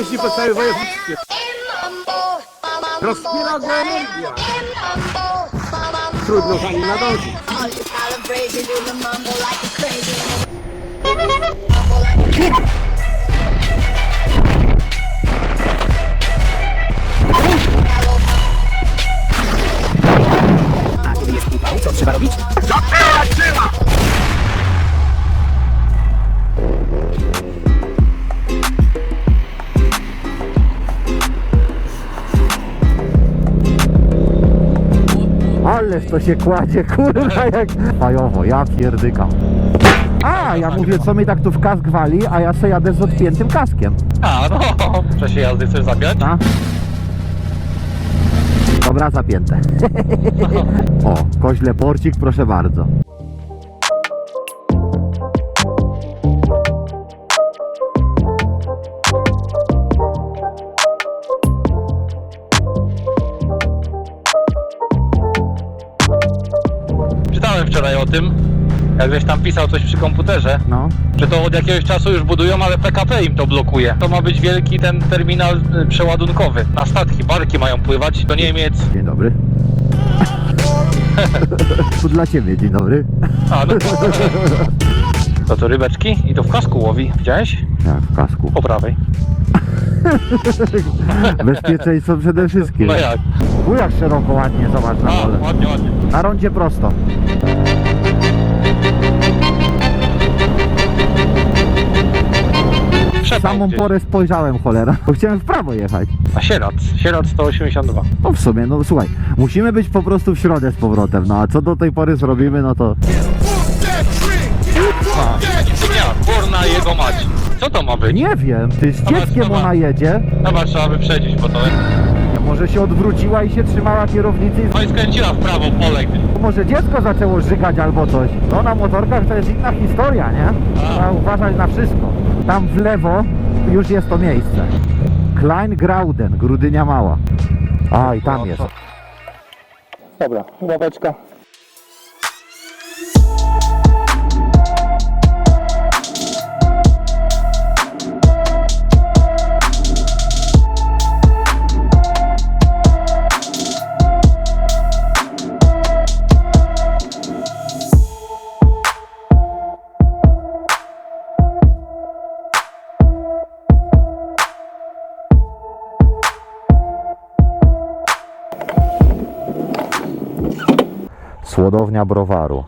jeździ po całej województwie. Rozpiera go energia. Trudno za nim nadążyć. A to się kładzie, kurwa, jak fajowo, ja pierdykam. A, ja mówię, co mi tak tu w kask wali, a ja se jadę z odpiętym kaskiem. A, no, w czasie jazdy chcesz zapiąć? A? Dobra, zapięte. o, koźle porcik, proszę bardzo. Jak żeś tam pisał coś przy komputerze, No, że to od jakiegoś czasu już budują, ale PKP im to blokuje. To ma być wielki ten terminal y, przeładunkowy. Na statki, barki mają pływać do Niemiec. dzień dobry. tu dla ciebie, dzień dobry. A, no. To to rybeczki i to w kasku łowi, widziałeś? Jak w kasku. Po prawej. Bezpieczeństwo przede wszystkim. No jak? Tu jak szeroko, ładnie, zobacz na A, dole. ładnie, ładnie. Na rondzie prosto. W samą porę spojrzałem, cholera. Bo chciałem w prawo jechać. A Sieradz, Sieradz 182. No w sumie, no słuchaj, musimy być po prostu w środę z powrotem. No a co do tej pory zrobimy, no to... Nie, kurna jego mać. Co to ma być? Nie wiem, ty z dzieckiem ona jedzie. Chyba trzeba wyprzedzić, bo to... Może się odwróciła i się trzymała kierownicy No i skręciła w prawo w pole gdzieś. i może dziecko zaczęło żygać albo coś. No na motorkach to jest inna historia, nie? Trzeba uważać na wszystko. Tam w lewo już jest to miejsce. Klein Grauden, Grudynia Mała. A i tam jest. Dobra, ławeczka. Słodownia browaru.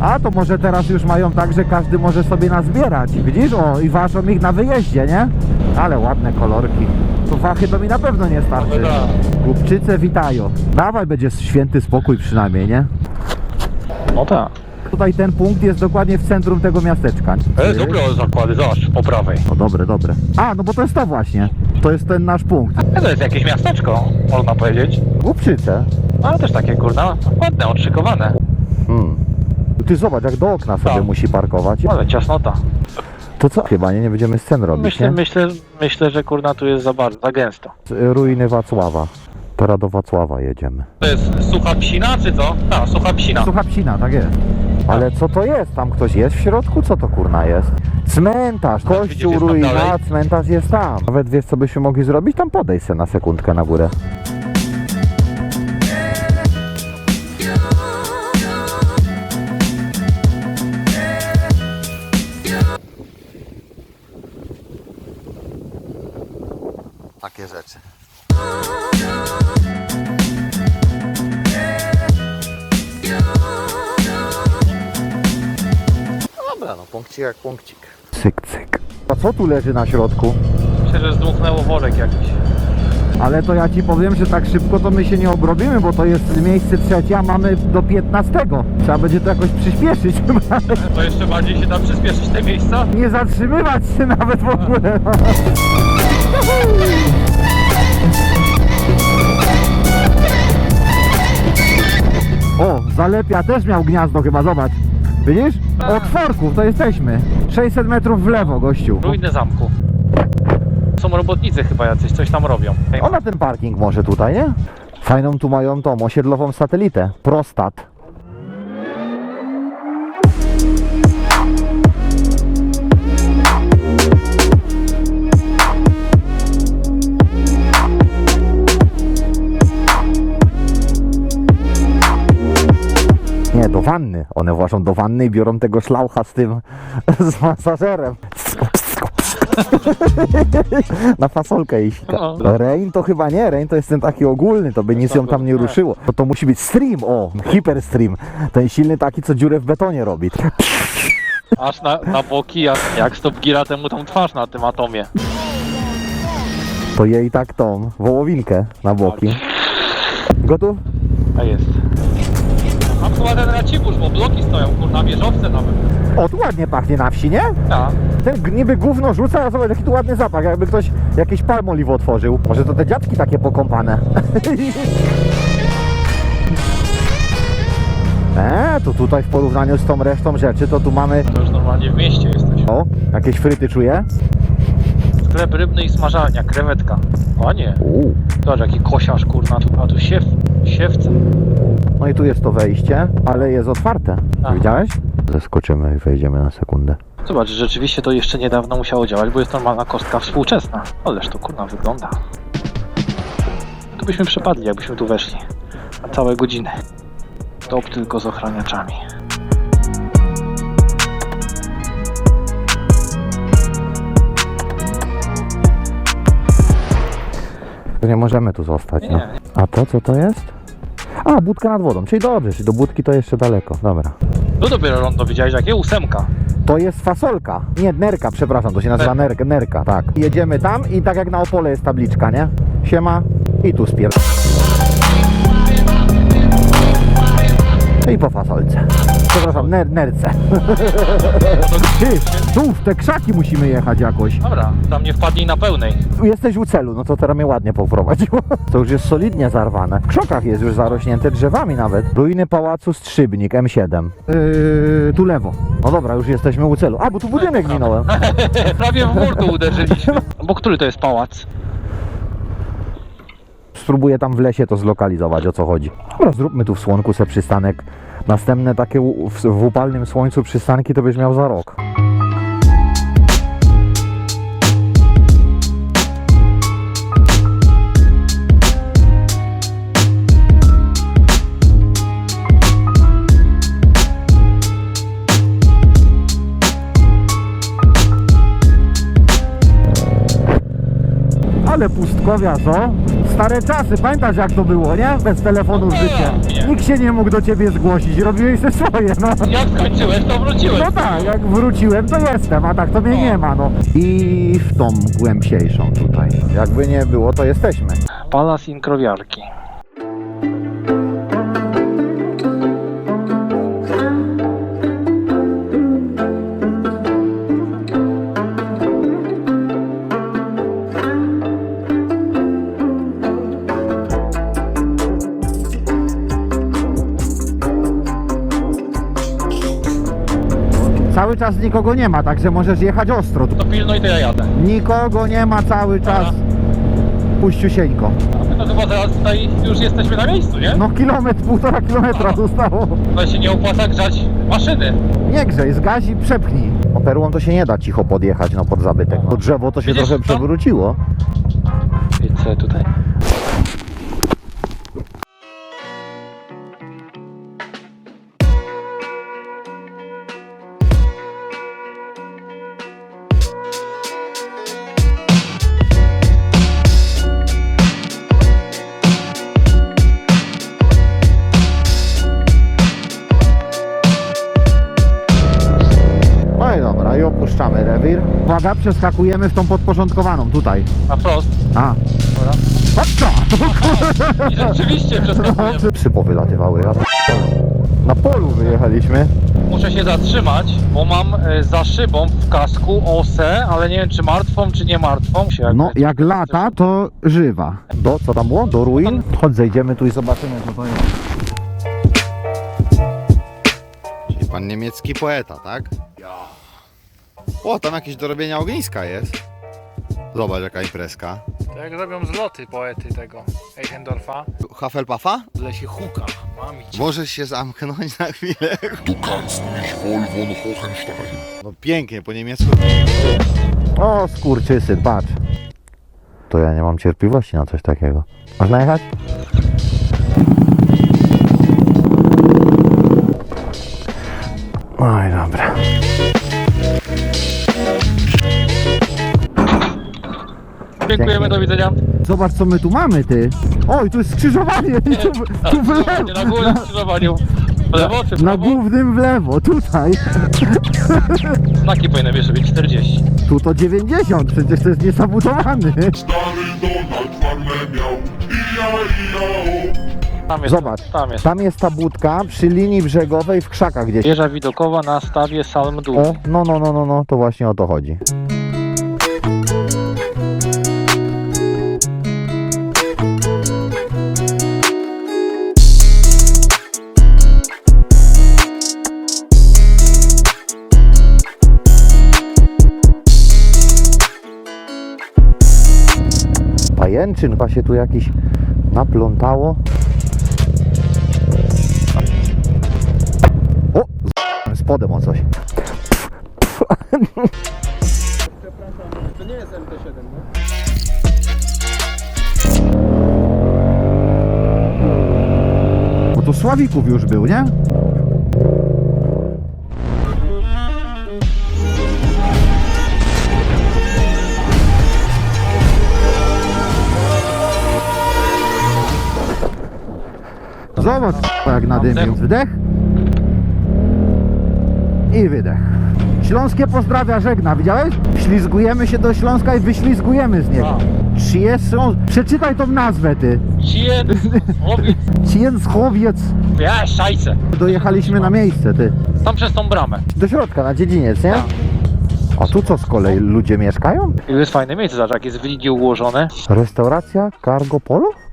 A to może teraz już mają tak, że każdy może sobie nazbierać. Widzisz? O, i ważą ich na wyjeździe, nie? Ale ładne kolorki. To wachy to mi na pewno nie starczy. Głupczyce witają. Dawaj, będzie święty spokój przynajmniej, nie? No tak. Tutaj ten punkt jest dokładnie w centrum tego miasteczka. E, dobre zakłady, zobacz, po prawej. No dobre, dobre. A, no bo to jest to właśnie. To jest ten nasz punkt. E, to jest jakieś miasteczko, można powiedzieć. Głupczyce. No, Ale też takie, kurna, ładne, odszykowane. Hmm. Ty zobacz, jak do okna sobie Tak. musi parkować. Ale ciasnota. To co? Chyba nie, nie będziemy scen robić, Myślę, nie? myślę, myślę, że kurna tu jest za bardzo, za gęsto. Ruiny Wacława. Teraz do Wacława jedziemy. To jest sucha psina, czy co? Tak, sucha psina. Sucha psina, tak jest. Ale co to jest? Tam ktoś jest w środku? Co to kurna jest? Cmentarz, kościół, jest tam ruina, dalej? cmentarz jest tam. Nawet wiesz co byśmy mogli zrobić? Tam podejść se na sekundkę na górę. Punkcik jak punkcik. Cyk, cyk. A co tu leży na środku? Myślę, że zdmuchnęło worek jakiś. Ale to ja ci powiem, że tak szybko to my się nie obrobimy, bo to jest miejsce trzecie, a mamy do 15. Trzeba będzie to jakoś przyspieszyć. To jeszcze bardziej się da przyspieszyć te miejsca? nie zatrzymywać się nawet w ogóle. O, zalepia też miał gniazdo chyba, zobacz. Widzisz? Od forków to jesteśmy. 600 metrów w lewo, gościu. Ruiny zamku. Są robotnicy chyba jacyś, coś tam robią. Ona ten parking może tutaj, nie? Fajną tu mają tą osiedlową satelitę. Prostat. Wanny. One włażą do wanny i biorą tego szlaucha z tym, z masażerem. Na fasolkę i sika. No. Rain to chyba nie, Rain to jest ten taki ogólny, to by nic ją tam nie Nie. ruszyło. To to musi być stream, o, hiperstream. Ten silny taki, co dziurę w betonie robi. Aż na, na boki, jak, jak stop gira temu tą twarz na tym atomie. To jej tak tą wołowinkę na boki. Gotów? A jest. Mam chyba ten racibórz, bo bloki stoją, kurna, wieżowce nawet. O, tu ładnie pachnie na wsi, nie? Ja. Ten g- niby gówno rzuca, a zobacz jaki tu ładny zapach, jakby ktoś jakieś palmoliwo otworzył. Może to te dziadki takie pokąpane. Eee, to tutaj w porównaniu z tą resztą rzeczy, to tu mamy... To już normalnie w mieście jesteś. O, jakieś fryty czuję? Sklep rybny i smażalnia, krewetka. O nie, Uuu. zobacz jaki kosiarz, kurna, tu, a tu siew, siewce. No i tu jest to wejście, ale jest otwarte. Aha. Widziałeś? Zeskoczymy i wejdziemy na sekundę. Zobacz, rzeczywiście to jeszcze niedawno musiało działać, bo jest normalna kostka współczesna. Ależ to kurna wygląda. Tu byśmy przepadli, jakbyśmy tu weszli. Na całe godziny. Top tylko z ochraniaczami. To nie możemy tu zostać, Nie, no. nie. A to co to jest? A, budka nad wodą, czyli dobrze, czyli do budki to jeszcze daleko, dobra. Tu dopiero rondo widziałeś, jakie ósemka. To jest fasolka. Nie, nerka, przepraszam, to się nazywa nerka, nerka, tak. Jedziemy tam i tak jak na Opole jest tabliczka, nie? Siema i tu spier... I po fasolce. Przepraszam, ner, nerce. Ty, tu w te krzaki musimy jechać jakoś. Dobra, tam nie wpadnij na pełnej. Jesteś u celu, no to teraz mnie ładnie poprowadziło. To już jest solidnie zarwane. W krzokach jest już zarośnięte drzewami nawet. Ruiny Pałacu Strzybnik, M7. Yy, tu lewo. No dobra, już jesteśmy u celu. A, bo tu budynek minąłem. Prawie w mur tu uderzyliśmy. Bo który to jest pałac? Spróbuję tam w lesie to zlokalizować, o co chodzi. Dobra, zróbmy tu w słonku se przystanek. Następne takie w upalnym słońcu przystanki to byś miał za rok. Ale pustkowia, co? Stare czasy, pamiętasz jak to było, nie? Bez telefonu No życie. nie. Nikt się nie mógł do ciebie zgłosić, robiłeś te swoje, no. Jak skończyłeś, to wróciłeś. No tak, jak wróciłem, to jestem, a tak to mnie nie ma, no. I w tą głębsiejszą tutaj. Jakby nie było, to jesteśmy. Palas Inkrowiarki. Cały czas nikogo nie ma, także możesz jechać ostro. To pilnuj, to ja jadę. Nikogo nie ma cały czas. Puściusieńko. A my to chyba zaraz tutaj już jesteśmy na miejscu, nie? No kilometr, półtora kilometra zostało. To się nie opłaca grzać maszyny. Nie grzej, zgaś i przepchnij. O perłą to się nie da cicho podjechać, no pod zabytek. To drzewo to się Widzisz trochę to? przewróciło. Więc sobie tutaj. Opuszczamy rewir. Uwaga, przeskakujemy w tą podporządkowaną tutaj. Na wprost. A, Dobra. patrzka! I rzeczywiście przeskakujemy. Psy powylatywały. ja Na polu wyjechaliśmy. Muszę się zatrzymać, bo mam e, za szybą w kasku osę, ale nie wiem czy martwą, czy nie martwą. Się No, jak lata, to żywa. Do, co tam było? Do ruin? Chodź, zejdziemy tu i zobaczymy, co to jest. Czyli pan niemiecki poeta, tak? O, tam jakieś do robienia ogniska jest. Zobacz jaka imprezka. To jak robią zloty poety tego Eichendorfa. Hufflepuffa? W lesie huka, mamić. Możesz się zamknąć na chwilę? Du kannst mich wohl von Hohenstein. No pięknie, po niemiecku. O, skurczysyn, patrz. To ja nie mam cierpliwości na coś takiego. Można jechać? Dziękujemy, do widzenia. Zobacz co my tu mamy, ty. Oj, tu jest skrzyżowanie. Tu, tu w lewo. Na górze w skrzyżowaniu. W lewo czy w Na prawo? głównym w lewo, tutaj. Znaki powinny jeszcze być 40. Tu to 90, przecież to jest niezabudowany. Stary Donald farmę miał. Ija, ija, o. Tam jest, Zobacz, tam jest. tam jest ta budka przy linii brzegowej w krzakach gdzieś. Wieża widokowa na stawie Salm Dół. O, no, no, no, no, no, to właśnie o to chodzi. Pajęczyn chyba się tu jakiś naplątało. O, spodem o coś. Bo to Sławików już był, nie? Jak nadymił. Wdech i wydech. Śląskie pozdrawia, żegna, widziałeś? Ślizgujemy się do Śląska i wyślizgujemy z niego. Ciesą... Przeczytaj tą nazwę, ty. Cien, Obiec, Cięschowiec. ja, szajce. Dojechaliśmy na miejsce, ty. Tam przez tą bramę. Do środka, na dziedziniec, nie? A tu co z kolei? Ludzie mieszkają? I to jest fajne miejsce, zobacz, jak jest w ułożone. Restauracja Cargo Polo?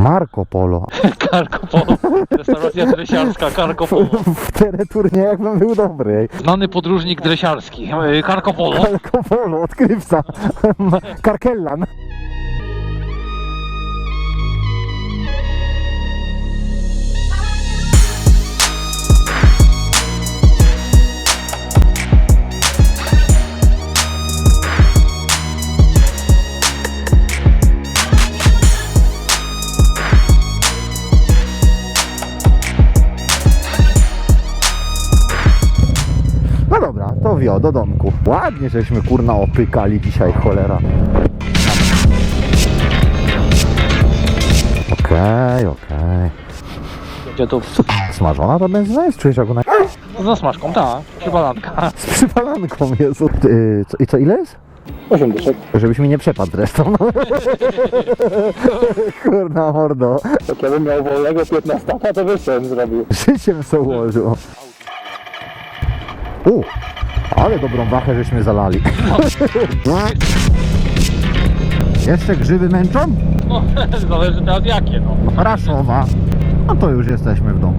Marco Polo. Cargo Polo. Restauracja dresiarska Cargo Polo. W teleturnie jakbym był dobry. Znany podróżnik dresiarski. e, Cargo Polo. Cargo Polo, odkrywca. Karkellan. Wio, do domku. Ładnie żeśmy kurna opykali dzisiaj, cholera. Okej, okej. Będzie to Smażona ta benzyna jest? Czujesz jak ona... z zasmażką, tak. Przybalanka. Z przypalanką jest. Ty, co, I co, ile jest? 8 dyszek. Żebyś mi nie przepadł zresztą. Kurna mordo. Jak ja bym miał wolnego 15, to bym zrobił. Życiem se ułożył. U, ale dobrą wachę żeśmy zalali. Jeszcze grzyby męczą? No, zależy teraz jakie, no. Raszowa. No to już jesteśmy w domu.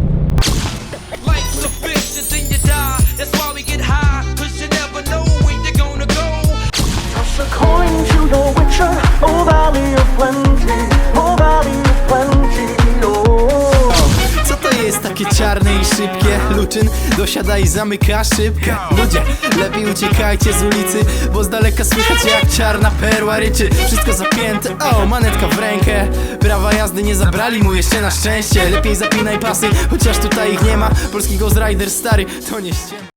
Dosiada i zamyka szybkę. Ludzie, lepiej uciekajcie z ulicy Bo z daleka słychać jak czarna perła ryczy. Wszystko zapięte, o, manetka w rękę. Prawa jazdy nie zabrali mu jeszcze na szczęście. Lepiej zapinaj pasy, chociaż tutaj ich nie ma. Polski Ghost Rider stary, to nie ściema